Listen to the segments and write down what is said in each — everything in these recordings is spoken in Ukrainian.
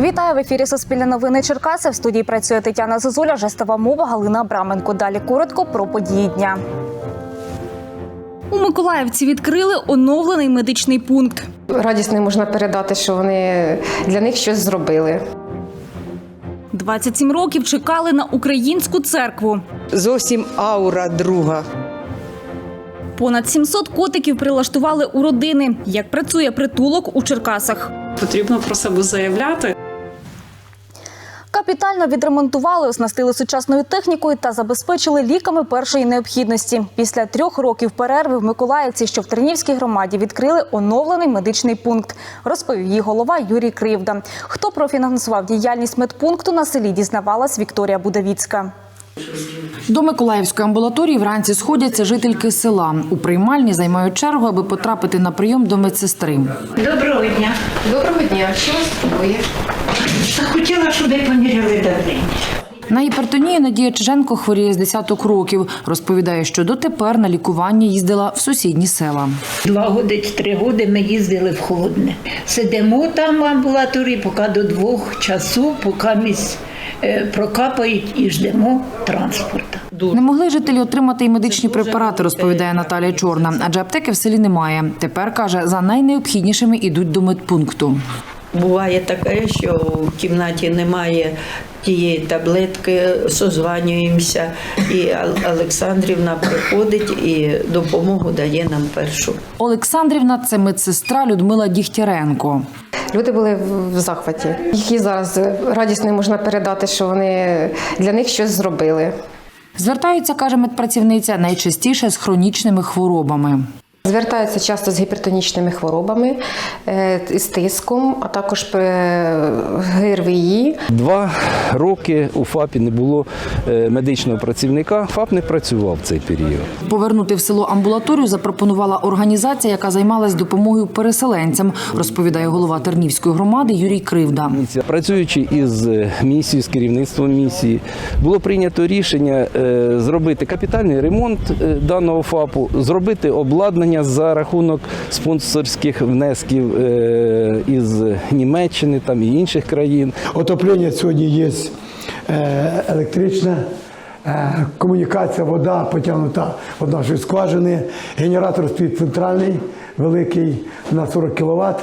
Вітаю в ефірі Суспільне новини Черкаси. В студії працює Тетяна Зозуля, жестова мова Галина Абраменко. Далі коротко про події дня. У Миколаївці відкрили оновлений медичний пункт. Радість можна передати, що вони для них щось зробили. 27 років чекали на українську церкву. зовсім аура друга. Понад 700 котиків прилаштували у родини. Як працює притулок у Черкасах? Потрібно про себе заявляти. Капітально відремонтували, оснастили сучасною технікою та забезпечили ліками першої необхідності. Після трьох років перерви в Миколаївці, що в Тернівській громаді, відкрили оновлений медичний пункт. Розповів її голова Юрій Кривда. Хто профінансував діяльність медпункту на селі, дізнавалась Вікторія Будавіцька. До Миколаївської амбулаторії вранці сходяться жительки села. У приймальні займають чергу, аби потрапити на прийом до медсестри. Доброго дня. Доброго дня, що вас турбує? Хотіла, щоб ви поміряли давлення. На гіпертонію Надія Чиженко хворіє з десяток років. Розповідає, що дотепер на лікування їздила в сусідні села. Два годи чи три роки ми їздили в холодне. Сидимо там в амбулаторії, поки до двох часу, поки місь е, прокапають і ждемо транспорту. Не могли жителі отримати і медичні препарати, розповідає Наталія Чорна, адже аптеки в селі немає. Тепер каже, за найнеобхіднішими ідуть до медпункту. Буває таке, що в кімнаті немає тієї таблетки, созванюємося, і Олександрівна приходить і допомогу дає нам першу. Олександрівна це медсестра Людмила Дігтяренко. Люди були в- захваті. Їх і зараз радість не можна передати, що вони для них щось зробили. Звертаються, каже медпрацівниця, найчастіше з хронічними хворобами. Звертаються часто з гіпертонічними хворобами, е, з тиском, а також е, ГРВІ. Два роки у ФАПі не було е, медичного працівника. ФАП не працював в цей період. Повернути в село амбулаторію запропонувала організація, яка займалась допомогою переселенцям, розповідає голова Тернівської громади Юрій Кривда. Працюючи із місією, з керівництвом місії, було прийнято рішення зробити капітальний ремонт даного ФАПу, зробити обладнання за рахунок спонсорських внесків е, із Німеччини там і інших країн. Отоплення сьогодні є е, електричне, е, комунікація, вода потягнута від нашої скважини, генератор стоїть центральний, великий на 40 кВт.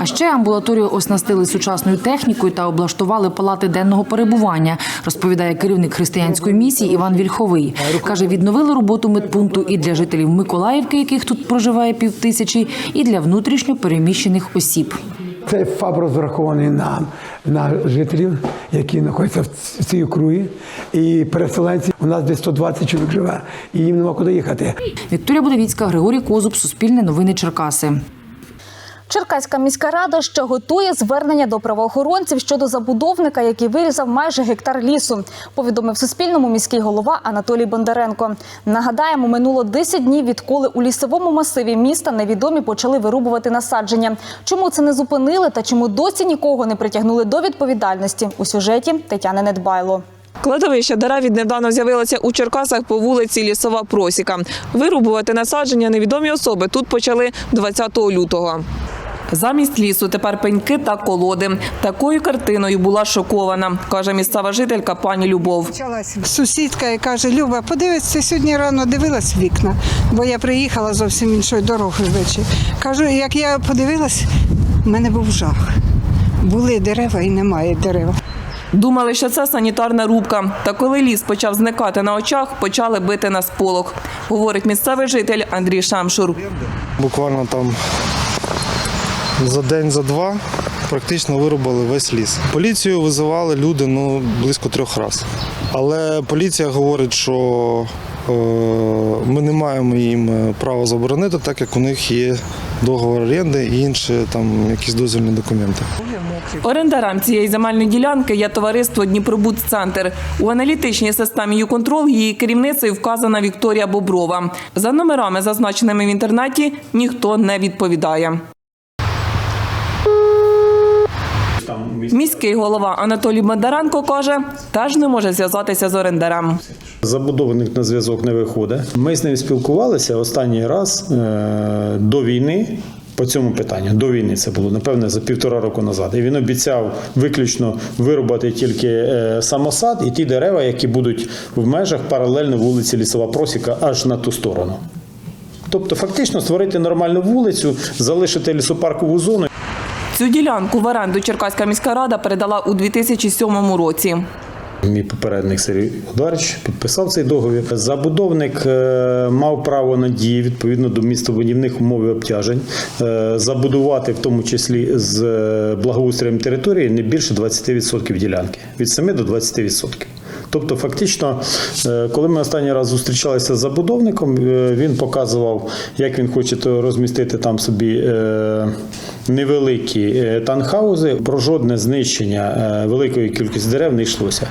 А ще амбулаторію оснастили сучасною технікою та облаштували палати денного перебування, розповідає керівник християнської місії Іван Вільховий. Каже, відновили роботу медпункту і для жителів Миколаївки, яких тут проживає півтисячі, і для внутрішньо переміщених осіб. Цей ФАБ розрахований на, на жителів, які знаходяться в цій округі. І переселенці у нас десь 120 чоловік живе, і їм нема куди їхати. Вікторія Будовіцька, Григорій Козуб, Суспільне новини Черкаси. Черкаська міська рада ще готує звернення до правоохоронців щодо забудовника, який вирізав майже гектар лісу. Повідомив Суспільному міський голова Анатолій Бондаренко. Нагадаємо, минуло 10 днів, відколи у лісовому масиві міста невідомі почали вирубувати насадження. Чому це не зупинили та чому досі нікого не притягнули до відповідальності у сюжеті Тетяни Недбайло. Кладовище дерев віднедавна з'явилося у Черкасах по вулиці Лісова Просіка. Вирубувати насадження невідомі особи тут почали 20 лютого. Замість лісу тепер пеньки та колоди. Такою картиною була шокована, каже місцева жителька пані Любов. Сусідка і каже: Люба, подивись, ти сьогодні рано дивилась вікна, бо я приїхала зовсім іншою дорогою ввечері. Кажу, як я подивилась, в мене був жах. Були дерева і немає дерев. Думали, що це санітарна рубка. Та коли ліс почав зникати на очах, почали бити на сполох, говорить місцевий житель Андрій Шамшур. Буквально там за день, за два практично вирубали весь ліс. Поліцію визивали люди ну, близько трьох разів. Але поліція говорить, що е, ми не маємо їм е, права заборонити, так як у них є договор оренди і інші там якісь дозвільні документи. Орендарем цієї земельної ділянки є товариство Дніпробудцентр. У аналітичній системі «Юконтрол» її керівницею вказана Вікторія Боброва. За номерами, зазначеними в інтернеті, ніхто не відповідає. Міський голова Анатолій Бондаренко каже, теж не може зв'язатися з орендарем. Забудовник на зв'язок не виходить. Ми з ним спілкувалися останній раз е, до війни. по цьому питанню. До війни це було, напевне, за півтора року назад. І він обіцяв виключно вирубати тільки е, самосад і ті дерева, які будуть в межах паралельно вулиці Лісова Просіка аж на ту сторону. Тобто, фактично створити нормальну вулицю, залишити лісопаркову зону. Цю ділянку в оренду Черкаська міська рада передала у 2007 році. Мій попередник Сергій Ударич підписав цей договір. Забудовник е, мав право на дії відповідно до містобудівних умов і обтяжень, е, забудувати в тому числі з е, благоустроєм території не більше 20% ділянки від 7 до 20%. Тобто, фактично, коли ми останній раз зустрічалися з забудовником, він показував, як він хоче розмістити там собі невеликі е, танхаузи. Про жодне знищення е, великої кількості дерев не йшлося.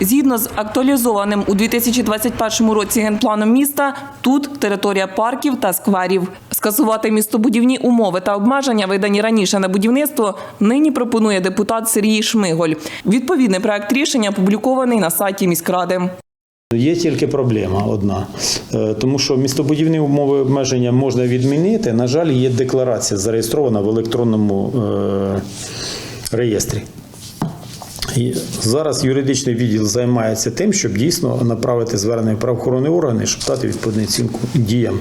Згідно з актуалізованим у 2021 році генпланом міста, тут територія парків та скверів. Скасувати містобудівні умови та обмеження, видані раніше на будівництво, нині пропонує депутат Сергій Шмиголь. Відповідний проект рішення опублікований на сайті міськради. Є тільки проблема одна, Е, тому що містобудівні умови обмеження можна відмінити. На жаль, є декларація зареєстрована в електронному е, реєстрі. І зараз юридичний відділ займається тим, щоб дійсно направити звернення правоохоронні органи, щоб дати відповідну оцінку діям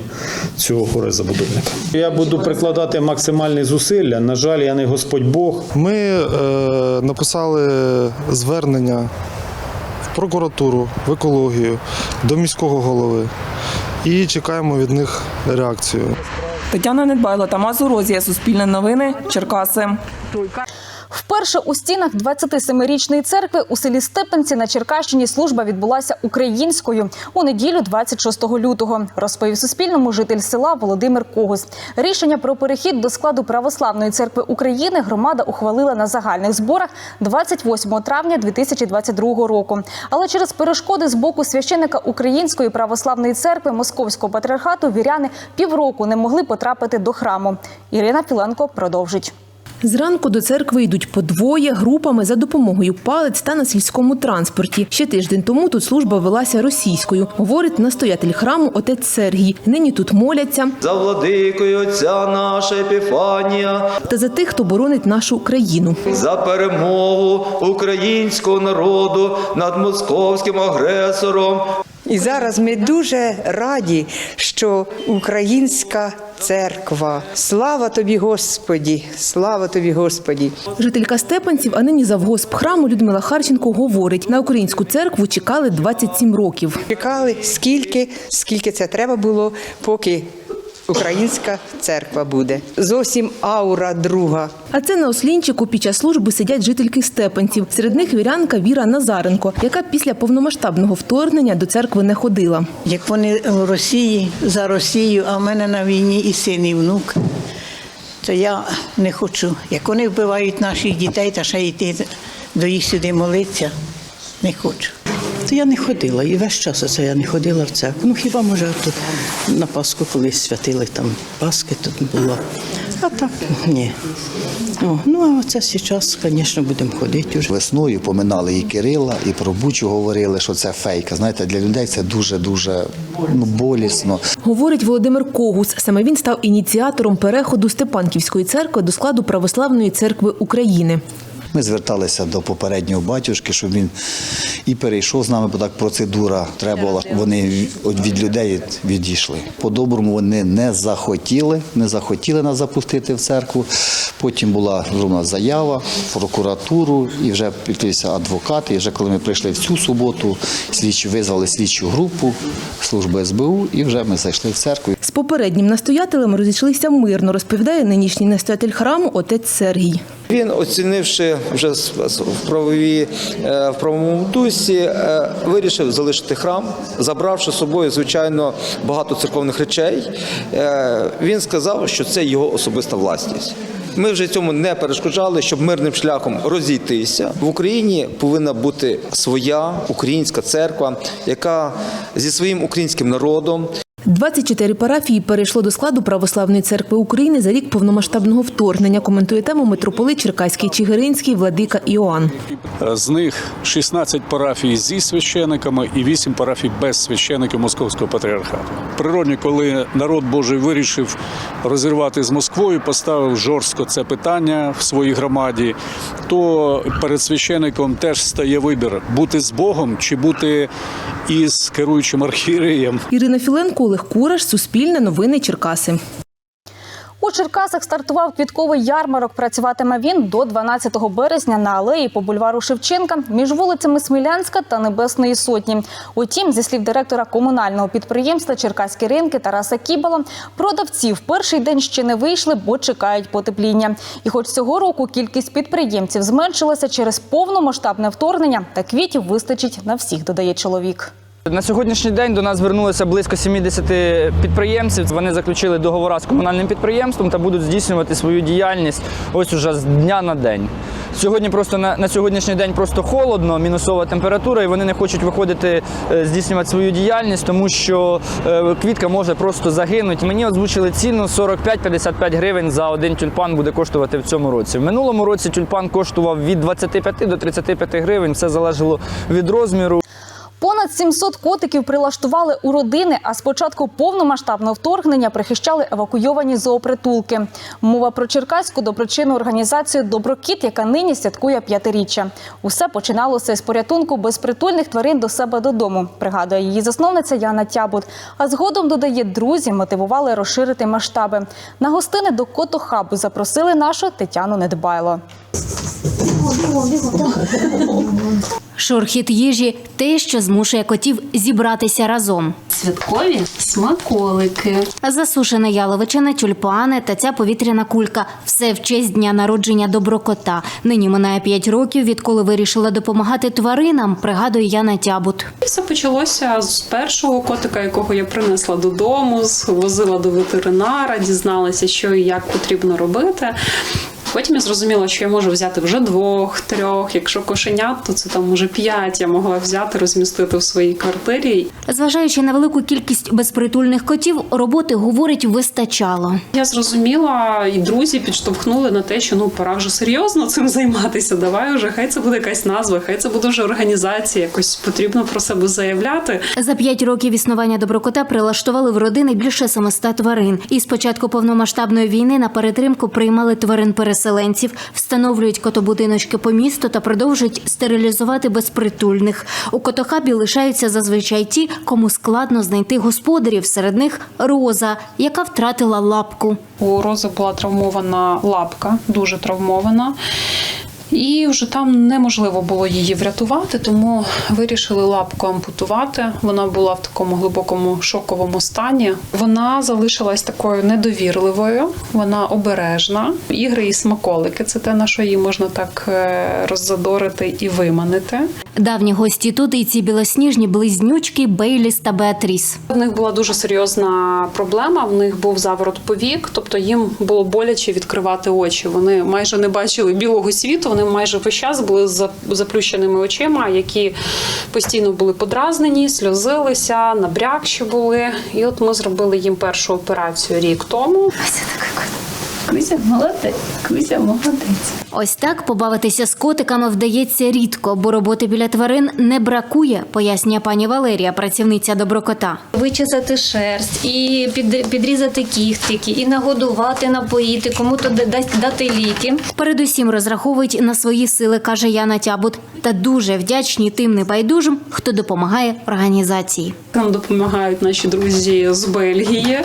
цього горе-забудовника. Я буду прикладати максимальні зусилля. На жаль, я не Господь Бог. Ми е, написали звернення прокуратуру, в екологію, до міського голови і чекаємо від них реакцію. Тетяна Недбайло, Тамас Урозія, Суспільне новини, Черкаси. Вперше у стінах 27-річної церкви у селі Степенці на Черкащині служба відбулася українською у неділю 26 лютого, розповів Суспільному житель села Володимир Когус. Рішення про перехід до складу Православної церкви України громада ухвалила на загальних зборах 28 травня 2022 року. Але через перешкоди з боку священика Української православної церкви Московського патріархату віряни півроку не могли потрапити до храму. Ірина Піленко продовжить. Зранку до церкви йдуть по двоє групами за допомогою палець та на сільському транспорті. Ще тиждень тому тут служба велася російською, говорить настоятель храму отець Сергій. Нині тут моляться За владикою Отця наша Епіфанія, та за тих, хто боронить нашу Україну. за перемогу українського народу над московським агресором. І зараз ми дуже раді, що українська церква. Слава тобі, Господі! Слава тобі, Господі! Жителька Степанців, а нині завгосп храму Людмила Харченко говорить: на українську церкву чекали 27 років. Чекали скільки, скільки це треба було, поки українська церква буде. Зовсім аура друга. А це на ослінчику під час служби сидять жительки Степанців. Серед них вірянка Віра Назаренко, яка після повномасштабного вторгнення до церкви не ходила. Як вони в Росії за Росію, а в мене на війні і син, і внук, то я не хочу. Як вони вбивають наших дітей, та ще йти до їх сюди молитися, не хочу. То я не ходила, і весь час оце я не ходила в церкву. Ну хіба може тут на Пасху колись святили там Пасхи тут було. А так ні. О, ну а оце зараз, звісно, будемо ходити вже. Весною поминали і Кирила, і про Бучу говорили, що це фейка. Знаєте, для людей це дуже дуже ну, болісно. Говорить Володимир Когус. Саме він став ініціатором переходу Степанківської церкви до складу Православної церкви України. Ми зверталися до попереднього батюшки, щоб він і перейшов з нами, бо так процедура треба була. Вони від- людей відійшли. По-доброму вони не захотіли, не захотіли нас запустити в церкву. Потім була зроблена заява в прокуратуру, і вже підписався адвокат. І вже коли ми прийшли в цю суботу, слідчі визвали слідчу групу служби СБУ, і вже ми зайшли в церкву. З попереднім настоятелем розійшлися мирно, розповідає нинішній настоятель храму отець Сергій. Він, оцінивши вже в правовій е, в правовому дусі, е, вирішив залишити храм, забравши з собою, звичайно, багато церковних речей. Е, Він сказав, що це його особиста власність. Ми вже цьому не перешкоджали, щоб мирним шляхом розійтися. В Україні повинна бути своя українська церква, яка зі своїм українським народом 24 парафії перейшло до складу Православної церкви України за рік повномасштабного вторгнення. Коментує тему митрополит Черкаський Чигиринський владика Іоанн. З них 16 парафій зі священиками і 8 парафій без священиків Московського патріархату. Природні, коли народ Божий вирішив розірвати з Москвою, поставив жорстко це питання в своїй громаді, то перед священиком теж стає вибір бути з Богом чи бути із керуючим архієреєм. Ірина Філенко, Олег Кураш, Суспільне новини Черкаси. У Черкасах стартував квітковий ярмарок. Працюватиме він до 12 березня на алеї по бульвару Шевченка між вулицями Смілянська та Небесної Сотні. Утім, зі слів директора комунального підприємства Черкаські ринки Тараса Кібала, продавці в перший день ще не вийшли, бо чекають потепління. І хоч цього року кількість підприємців зменшилася через повномасштабне вторгнення, та квітів вистачить на всіх, додає чоловік. На сьогоднішній день до нас звернулося близько 70 підприємців. Вони заключили договори з комунальним підприємством та будуть здійснювати свою діяльність ось уже з дня на день. Сьогодні просто на, на сьогоднішній день просто холодно, мінусова температура, і вони не хочуть виходити е, здійснювати свою діяльність, тому що е, квітка може просто загинути. Мені озвучили ціну 45-55 гривень за один тюльпан буде коштувати в цьому році. В минулому році тюльпан коштував від 25 до 35 гривень. Все залежало від розміру. Понад 700 котиків прилаштували у родини, а з початку повномасштабного вторгнення прихищали евакуйовані зоопритулки. Мова про черкаську доброчинну організацію Доброкіт, яка нині святкує п'ятиріччя. Усе починалося з порятунку безпритульних тварин до себе додому. Пригадує її засновниця Яна Тябут. А згодом додає, друзі мотивували розширити масштаби. На гостини до котохабу запросили нашу Тетяну Недбайло. Шорхіт їжі те, що змушує котів зібратися разом. Святкові смаколики. Засушена яловичина, тюльпани та ця повітряна кулька все в честь дня народження доброкота. Нині минає 5 років, відколи вирішила допомагати тваринам. Пригадує Яна Тябут. Все почалося з першого котика, якого я принесла додому, возила до ветеринара, дізналася, що і як потрібно робити. Потім я зрозуміла, що я можу взяти вже двох, трьох. Якщо кошенят, то це там уже п'ять я могла взяти, розмістити в своїй квартирі. Зважаючи на велику кількість безпритульних котів, роботи говорить вистачало. Я зрозуміла, і друзі підштовхнули на те, що ну пора вже серйозно цим займатися. Давай вже хай це буде якась назва, хай це буде вже організація. Якось потрібно про себе заявляти. За п'ять років існування доброкота прилаштували в родини більше 700 тварин. І з початку повномасштабної війни на перетримку приймали тварин переселенців, встановлюють котобудиночки по місту та продовжують стерилізувати безпритульних. У котохабі лишаються зазвичай ті, кому складно знайти господарів. Серед них Роза, яка втратила лапку. У Рози була травмована лапка, дуже травмована. І вже там неможливо було її врятувати, тому вирішили лапку ампутувати. Вона була в такому глибокому шоковому стані. Вона залишилась такою недовірливою, вона обережна. Ігри і смаколики це те, на що її можна так е, роззадорити і виманити. Давні гості тут і ці білосніжні близнючки Бейліс та Беатріс. В них була дуже серйозна проблема. В них був заворот повік, тобто їм було боляче відкривати очі. Вони майже не бачили білого світу. Вони майже весь час були з заплющеними очима, які постійно були подразнені, сльозилися, набрякші були. І от ми зробили їм першу операцію рік тому. Кузя молодець, Кузя молодець. Ось так побавитися з котиками вдається рідко, бо роботи біля тварин не бракує, пояснює пані Валерія, працівниця доброкота. Вичесати шерсть, і під, підрізати кіхтики, і нагодувати, напоїти, кому-то дасть дати ліки. Передусім розраховують на свої сили, каже Яна Тябут, та дуже вдячні тим небайдужим, хто допомагає організації. Нам допомагають наші друзі з Бельгії.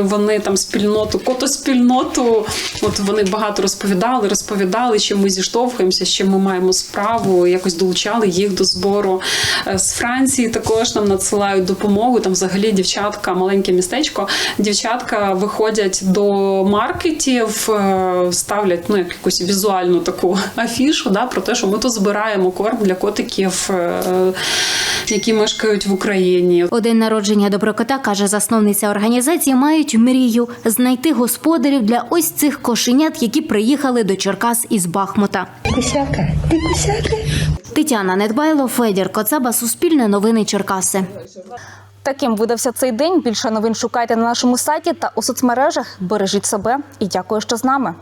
Вони там спільноту, котоспільноту. От вони багато розповідали, розповідали, чим ми зіштовхуємося, з чим ми маємо справу. Якось долучали їх до збору. Е, З Франції також нам надсилають допомогу. Там взагалі дівчатка, маленьке містечко. Дівчатка виходять до маркетів, е, ставлять ну якусь візуальну таку афішу, да, про те, що ми тут збираємо корм для котиків, е, які мешкають в Україні. День народження доброкота, каже засновниця організації, мають мрію знайти господарів для ось цих кошенят, які приїхали до Черкас із Бахмута. Кусяка, ти кусяка. Тетяна Недбайло, Федір Коцаба, Суспільне новини Черкаси. Таким видався цей день. Більше новин шукайте на нашому сайті та у соцмережах. Бережіть себе і дякую, що з нами.